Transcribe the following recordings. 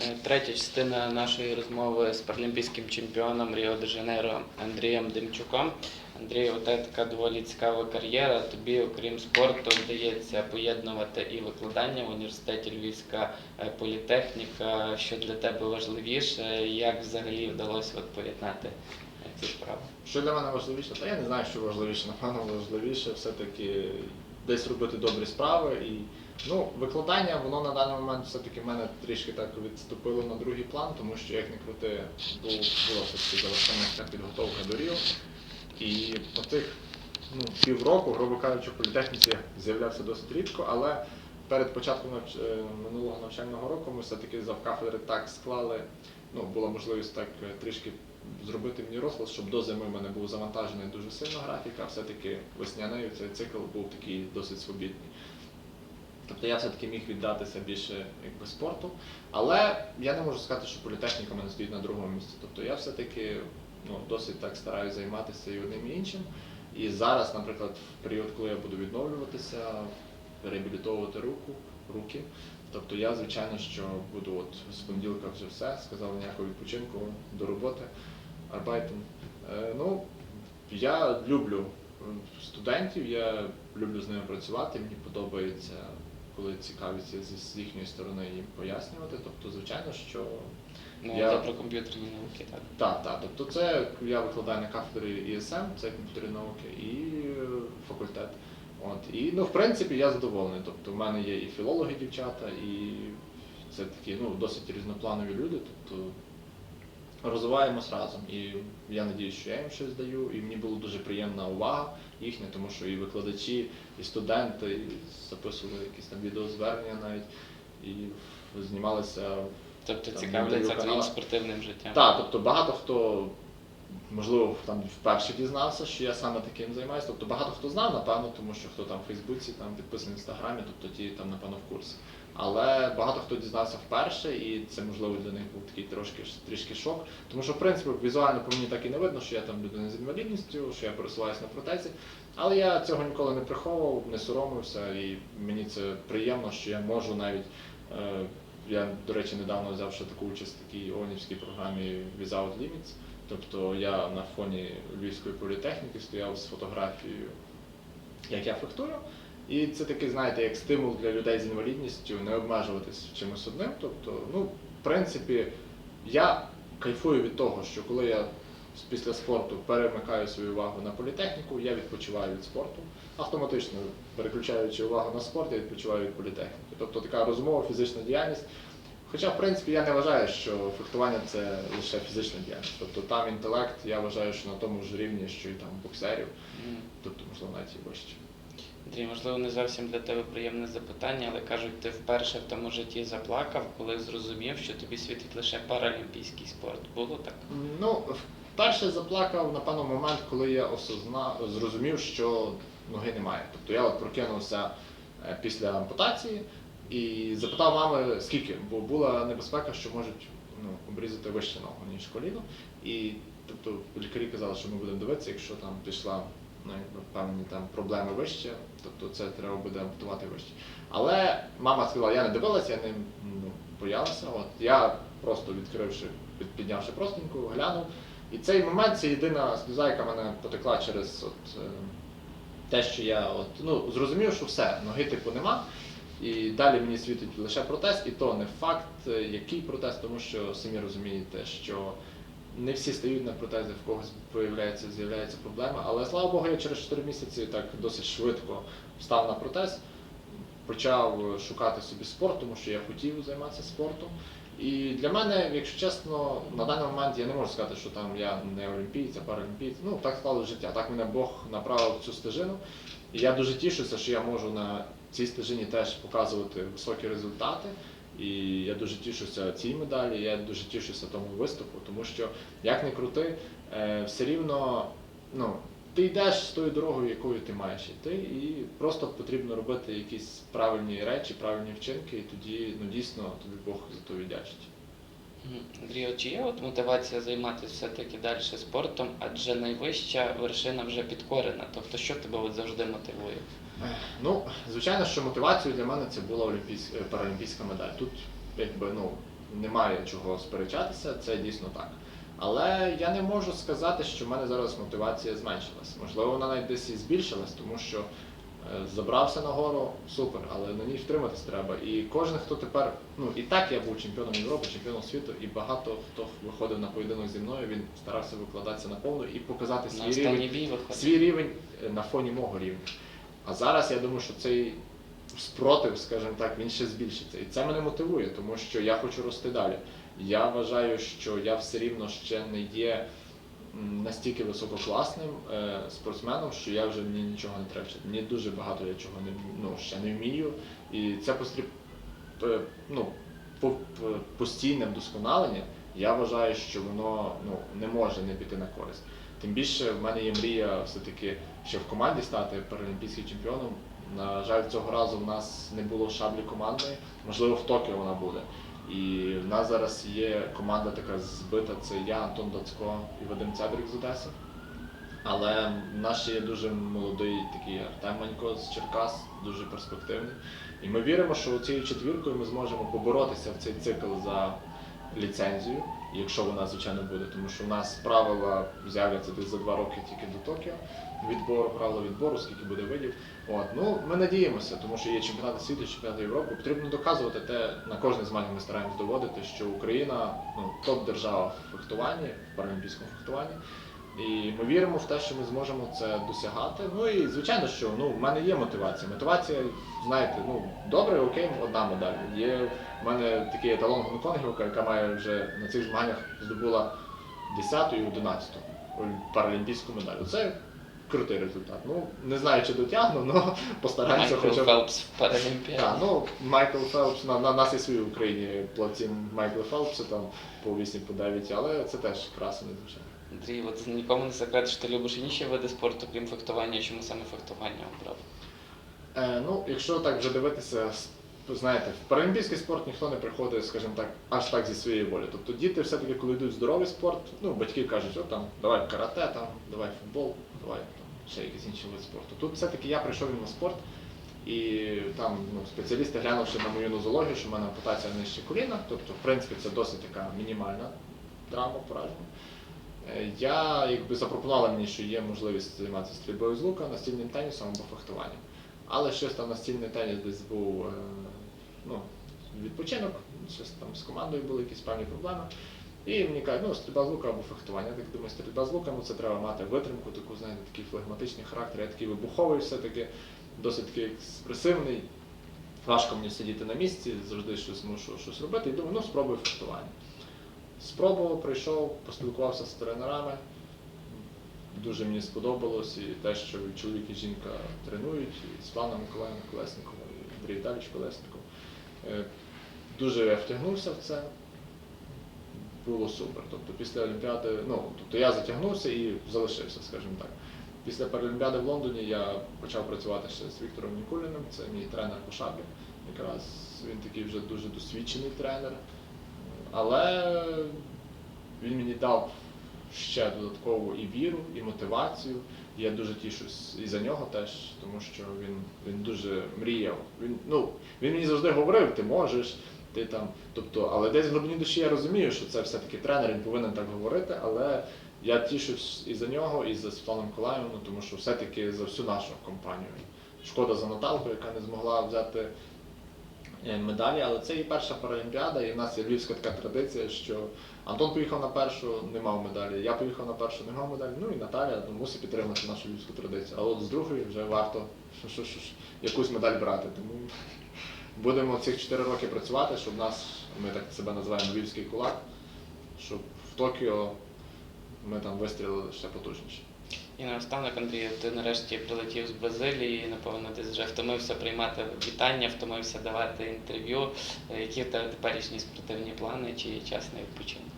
Е, Третя частина нашої розмови з паралімпійським чемпіоном Ріо де Жанейро Андрієм Демчуком. Андрій, у тебе така доволі цікава кар'єра. Тобі, окрім спорту, вдається поєднувати і викладання в університеті Львівська е, політехніка. Що для тебе важливіше? Як взагалі вдалося от поєднати е, ці справи? Що для мене важливіше? Та я не знаю, що важливіше. Напевно, важливіше все-таки десь робити добрі справи. І ну, викладання, воно на даний момент все-таки мене трішки так відступило на другий план, тому що як не крути, був була все-таки завершена підготовка до Ріо. І по тих ну, півроку, грубо кажучи, в політехніці з'являвся досить рідко, але перед початком навч... е, минулого навчального року ми все-таки завкафедри так склали, ну, була можливість так е, трішки зробити мені розклад, щоб до зими в мене був завантажений дуже сильно графік, а все-таки весняний цей цикл був такий досить свобідний. Тобто я все-таки міг віддатися більше якби, спорту, але я не можу сказати, що політехніка мене стоїть на другому місці. Тобто я все-таки ну, досить так стараюся займатися і одним і іншим. І зараз, наприклад, в період, коли я буду відновлюватися, реабілітовувати руку, руки. Тобто я, звичайно, що буду от з понеділка вже все, сказав ніякого відпочинку до роботи, арбайтен. Е, ну, я люблю студентів, я люблю з ними працювати, мені подобається, коли цікавиться з їхньої сторони їм пояснювати. Тобто, звичайно, що Ну, Я- це про комп'ютерні науки, так. так, так. Тобто це я викладаю на кафедрі ІСМ, це комп'ютерні науки, і е, факультет. От. І ну, в принципі я задоволений. Тобто в мене є і філологи дівчата, і це такі ну, досить різнопланові люди. Тобто розвиваємось разом. І я надіюсь, що я їм щось даю. І мені була дуже приємна увага їхня, тому що і викладачі, і студенти і записували якісь там відеозвернення навіть, і знімалися Тобто Там цікавляться твоїм спортивним життям. так, тобто багато хто, можливо, там вперше дізнався, що я саме таким займаюся. Тобто багато хто знав, напевно, тому що хто там в Фейсбуці, там підписаний в інстаграмі, тобто ті там, напевно, в курсі. Але багато хто дізнався вперше, і це можливо для них був такий трошки трішки шок. Тому що, в принципі, візуально по мені так і не видно, що я там людина з інвалідністю, що я пересуваюся на протезі. Але я цього ніколи не приховував, не соромився, і мені це приємно, що я можу навіть. Е, я, до речі, недавно взяв ще таку участь в такій ООНівській програмі Without Limits. Тобто я на фоні Львівської політехніки стояв з фотографією, як я фехтую. І це такий, знаєте, як стимул для людей з інвалідністю не обмежуватись чимось одним. Тобто, ну, в принципі, я кайфую від того, що коли я після спорту перемикаю свою увагу на політехніку, я відпочиваю від спорту. Автоматично переключаючи увагу на спорт, я відпочиваю від політехніки. Тобто така розумова фізична діяльність. Хоча, в принципі, я не вважаю, що фехтування це лише фізична діяльність. Тобто там інтелект, я вважаю, що на тому ж рівні, що і там боксерів, тобто, можливо, навіть і вище. Андрій, можливо, не зовсім для тебе приємне запитання, але кажуть, ти вперше в тому житті заплакав, коли зрозумів, що тобі світить лише паралімпійський спорт. Було так? Ну, вперше заплакав, напевно, момент, коли я осозна... зрозумів, що ноги немає. Тобто я от прокинувся е, після ампутації і запитав мами, скільки, бо була небезпека, що можуть ну, обрізати вище ногу, ніж коліно. І тобто лікарі казали, що ми будемо дивитися, якщо там пішла ну, якби, певні там проблеми вище, тобто це треба буде ампутувати вище. Але мама сказала, я не дивилася, я не ну, боялася. От я просто відкривши, під- піднявши простеньку, глянув. І цей момент це єдина сльоза, яка мене потекла через от, е, те, що я от, ну, зрозумів, що все, ноги типу нема. І далі мені світить лише протез, і то не факт, е, який протез, тому що самі розумієте, що не всі стають на протези, в когось появляється, з'являється проблема. Але слава Богу, я через 4 місяці так досить швидко встав на протез, почав шукати собі спорт, тому що я хотів займатися спортом. І для мене, якщо чесно, на даний момент я не можу сказати, що там я не олімпієць, а паралімпієць. Ну так склалося життя. Так мене Бог направив в цю стежину. І я дуже тішуся, що я можу на цій стежині теж показувати високі результати. І я дуже тішуся цій медалі, я дуже тішуся тому виступу, тому що як не крути, е, все рівно ну, ти йдеш з тою дорогою, якою ти маєш йти, і просто потрібно робити якісь правильні речі, правильні вчинки, і тоді ну, дійсно тобі Бог за то віддячить. Мгм. Андрій, чи є от мотивація займатися все-таки далі спортом, адже найвища вершина вже підкорена. Тобто, що тебе от завжди мотивує? Ну, звичайно, що мотивацією для мене це була олімпійська паралімпійська медаль. Тут якби ну немає чого сперечатися, це дійсно так. Але я не можу сказати, що в мене зараз мотивація зменшилась. Можливо, вона навіть десь і збільшилась, тому що е, забрався на гору, супер, але на ній втриматись треба. І кожен, хто тепер, ну і так я був чемпіоном Європи, чемпіоном світу, і багато хто виходив на поєдинок зі мною, він старався викладатися на повну і показати свій рівень, свій рівень е, на фоні мого рівня. А зараз я думаю, що цей спротив, скажімо так, він ще збільшиться. І це мене мотивує, тому що я хочу рости далі. Я вважаю, що я все рівно ще не є настільки висококласним е, спортсменом, що я вже мені нічого не треба. Мені дуже багато я чого не ну, ще не вмію. І це постріб, е, ну, по- по- постійне вдосконалення, я вважаю, що воно ну, не може не піти на користь. Тим більше в мене є мрія все-таки ще в команді стати паралімпійським чемпіоном. На жаль, цього разу в нас не було шаблі командної, можливо, в Токіо вона буде. І в нас зараз є команда така збита, це я, Антон Дацько і Вадим Цедрик з Одеси. Але в нас ще є дуже молодий такий Артем Манько з Черкас, дуже перспективний. І ми віримо, що цією четвіркою ми зможемо поборотися в цей цикл за ліцензію, якщо вона, звичайно, буде. Тому що в нас правила з'являться десь за два роки тільки до Токіо. Відбору, правила відбору, скільки буде видів. От. Ну, ми надіємося, тому що є чемпіонати світу, чемпіонати Європи. Потрібно доказувати те, на кожне змагання ми стараємось доводити, що Україна ну, топ-держава в фехтуванні, в паралімпійському фехтуванні. І ми віримо в те, що ми зможемо це досягати. Ну і звичайно, що ну, в мене є мотивація. Мотивація, знаєте, ну добре, окей, одна медаль. Є в мене такий еталон Гонконгівка, яка має вже на цих змаганнях здобула 10 і 11 паралімпійську медаль. Це крутий результат. Ну, не знаю, чи дотягну, але постараємося Майкл хоча б. Фелпс Так, ну Майкл Фелпс, на, на нас і свої в Україні плавці Майкла Фелпса там по 8 по 9, але це теж красиво, звичайно. Андрій, от нікому не секрет, що ти любиш інші види спорту, крім фехтування, чому саме фехтування обрав? Е, ну, якщо так вже дивитися, знаєте, в паралімпійський спорт ніхто не приходить, скажімо так, аж так зі своєї волі. Тобто діти все-таки, коли йдуть в здоровий спорт, ну, батьки кажуть, о, там, давай карате, там, давай футбол, давай там, ще якийсь інший вид спорту. Тут все-таки я прийшов на спорт, і там ну, спеціалісти глянувши на мою нозологію, що в мене ампутація нижче коліна, тобто, в принципі, це досить така мінімальна травма пораження. Е, Я якби запропонувала мені, що є можливість займатися стрільбою з лука, настільним тенісом або фехтуванням. Але щось там настільний теніс десь був е, ну, відпочинок, щось там з командою були якісь певні проблеми. І мені кажуть, ну, стрільба з лука або фехтування. Я так думаю, стрільба з лука, ну це треба мати витримку, таку, знаєте, такий флегматичний характер, я такий вибуховий все-таки, досить такий експресивний. Важко мені сидіти на місці, завжди щось мушу щось робити. І думаю, ну спробую фехтування. Спробував, прийшов, поспілкувався з тренерами. Дуже мені сподобалось і те, що чоловік і жінка тренують, і Світлана Миколаївна Колесникова, і Андрій Віталійович Колесников. Е, Дуже я втягнувся в це. Було супер. Тобто після Олімпіади, ну, тобто я затягнувся і залишився, скажімо так. Після Паралімпіади в Лондоні я почав працювати ще з Віктором Нікуліним, це мій тренер по шаблі. Якраз він такий вже дуже досвідчений тренер. Але він мені дав ще додаткову і віру, і мотивацію. Я дуже тішусь і за нього теж, тому що він, він дуже мріяв. Він, ну, він мені завжди говорив, ти можеш, ти там. Тобто, але десь в глибині душі я розумію, що це все-таки тренер, він повинен так говорити, але я тішусь і за нього, і за Світлану Миколаївну, тому що все-таки за всю нашу компанію. Шкода за Наталку, яка не змогла взяти медалі, але це і перша паралімпіада, і в нас є львівська така традиція, що Антон поїхав на першу, не мав медалі, я поїхав на першу, не мав медалі, ну і Наталя ну, мусить підтримати нашу львівську традицію. А от з другої вже варто якусь медаль брати. Тому будемо цих 4 роки працювати, щоб нас, ми так себе називаємо львівський кулак, щоб в Токіо ми там вистрілили ще потужніше. І наостанок, Андрію, ти нарешті прилетів з Бразилії, напевно, ти вже втомився приймати вітання, втомився давати інтерв'ю. Е, Які в тебе теперішні спортивні плани чи час на відпочинок?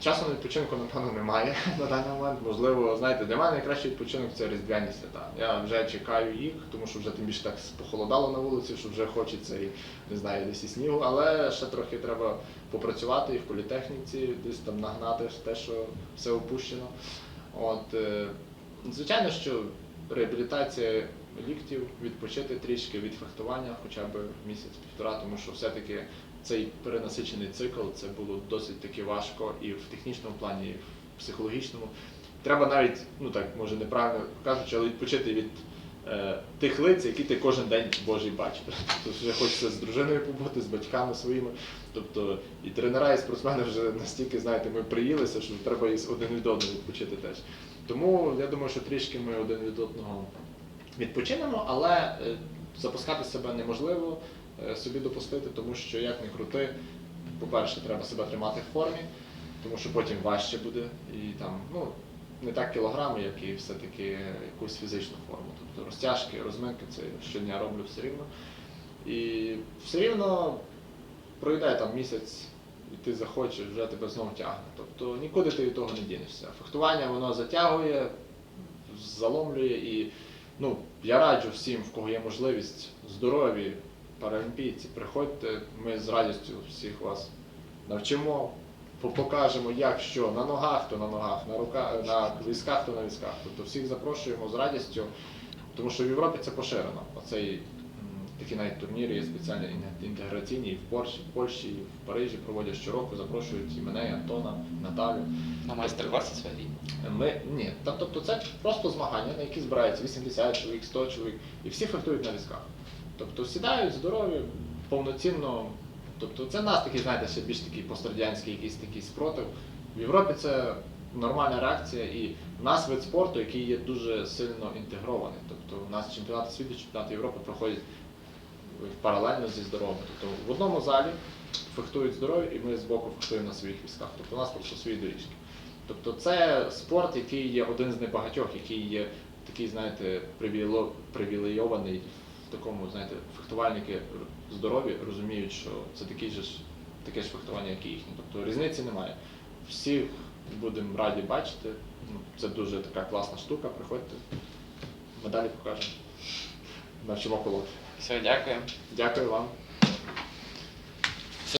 Часу на відпочинку, напевно, немає на даний момент. Можливо, знаєте, для мене найкращий відпочинок це різдвяні свята. Я вже чекаю їх, тому що вже тим більше так похолодало на вулиці, що вже хочеться і не знаю, десь і снігу, але ще трохи треба попрацювати і в політехніці, десь там нагнати те, що все опущено. От, е, звичайно, що реабілітація ліктів, відпочити трішки від фехтування хоча б місяць-півтора, тому що все-таки цей перенасичений цикл це було досить таки важко і в технічному плані, і в психологічному. Треба навіть, ну так може неправильно кажучи, але відпочити від тих лиць, які ти кожен день Божий бачиш. Тобто вже хочеться з дружиною побути, з батьками своїми. Тобто і тренера, і спортсмени вже настільки, знаєте, ми приїлися, що треба і один від одного відпочити теж. Тому я думаю, що трішки ми один від одного відпочинемо, але е, запускати себе неможливо е, собі допустити, тому що як не крути, по-перше, треба себе тримати в формі, тому що потім важче буде і там, ну, не так кілограми, як і все-таки якусь фізичну форму. Тобто розтяжки, розминки це щодня роблю все рівно. І все рівно пройде там місяць, і ти захочеш, вже тебе знову тягне. Тобто нікуди ти від того не дінешся. Фехтування воно затягує, заломлює і ну, я раджу всім, в кого є можливість, здорові паралімпійці, приходьте, ми з радістю всіх вас навчимо, покажемо, як що, на ногах, то на ногах, на руках, на візках, то на візках. Тобто всіх запрошуємо з радістю, тому що в Європі це поширено. Оцей такі навіть турніри є спеціальні інтеграційні і в Польщі, в Польщі, і в Парижі проводять щороку, запрошують і мене, і Антона, і Наталю. На майстер-класи свої. Ми ні, та, тобто це просто змагання, на які збирається 80 чоловік, 100 чоловік, і всі фехтують на візках. Тобто сідають здорові, повноцінно. Тобто це в нас такий, знаєте, ще більш такий пострадянський якийсь такий спротив. В Європі це нормальна реакція, і в нас вид спорту, який є дуже сильно інтегрований. Тобто у нас чемпіонати світу, чемпіонати Європи проходять паралельно зі здоровими. Тобто в одному залі фехтують здорові, і ми збоку фехтуємо на своїх візках. Тобто у нас просто свої доріжки. Тобто це спорт, який є один з небагатьох, який є такий, знаєте, привілейований такому, знаєте, фехтувальники здорові розуміють, що це такі ж, таке ж фехтування, як і їхнє. Тобто різниці немає. Всіх будемо раді бачити. Ну, Це дуже така класна штука. Приходьте, медалі покажемо. Навчимо колоти. Все, дякую. Дякую вам.